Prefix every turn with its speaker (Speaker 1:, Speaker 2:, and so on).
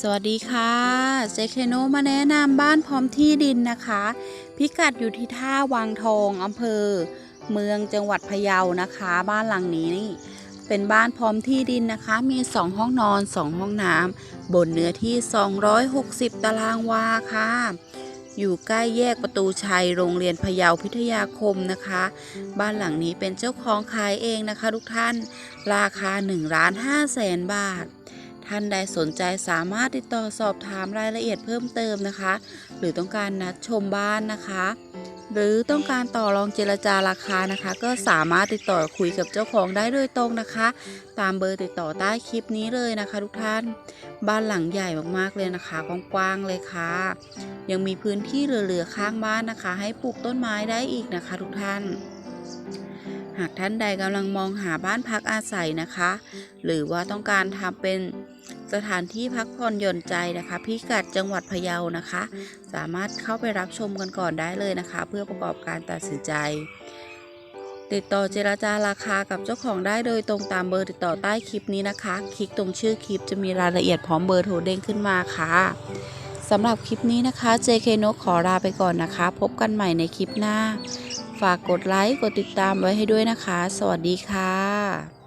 Speaker 1: สวัสดีค่ะเจเคโนมาแนะนำบ้านพร้อมที่ดินนะคะ พิกัดอยู่ที่ท่าวังทองอำเภอ เมืองจังหวัดพะเยานะคะ บ้านหลังนี้นี่เป็นบ้านพร้อมที่ดินนะคะ มี 2 ห้องนอน 2 ห้องน้ำบนเนื้อที่ 260 ตารางวาค่ะ อยู่ใกล้แยกประตูชัยโรงเรียนพะเยาพิทยาคมนะคะ บ้านหลังนี้เป็นเจ้าของขายเองนะคะ ทุกท่าน ราคา1ล้าน5แสนบาท ท่านใดสนใจสามารถติดต่อสอบถามรายละเอียดเพิ่มเติมนะคะ หรือต้องการนัดชมบ้านนะคะ หรือต้องการต่อรองเจรจาราคานะคะ ก็สามารถติดต่อคุยกับเจ้าของได้โดยตรงนะคะ ตามเบอร์ติดต่อใต้คลิปนี้เลยนะคะ ทุกท่านบ้านหลังใหญ่มากๆเลยนะคะกว้างๆเลยค่ะ ยังมีพื้นที่เหลือๆข้างบ้านนะคะ ให้ปลูกต้นไม้ได้อีกนะคะ ทุกท่าน หากท่านใดกำลังมองหาบ้านพักอาศัยนะคะ หรือว่าต้องการทำเป็นสถานที่พักผ่อนหย่อนใจนะคะ พิกัดจังหวัดพะเยานะคะ สามารถเข้าไปรับชมกันก่อนได้เลยนะคะ เพื่อประกอบการตัดสินใจ ติดต่อเจราจาราคากับเจ้าของได้โดยตรงตามเบอร์ติดต่อใต้คลิปนี้นะคะ คลิกตรงชื่อคลิปจะมีรายละเอียดพร้อมเบอร์โทรเด้งขึ้นมาค่ะสำหรับคลิปนี้นะคะ JK นกขอลาไปก่อนนะคะ พบกันใหม่ในคลิปหน้า ฝากกดไลค์ กดติดตามไว้ให้ด้วยนะคะ สวัสดีค่ะ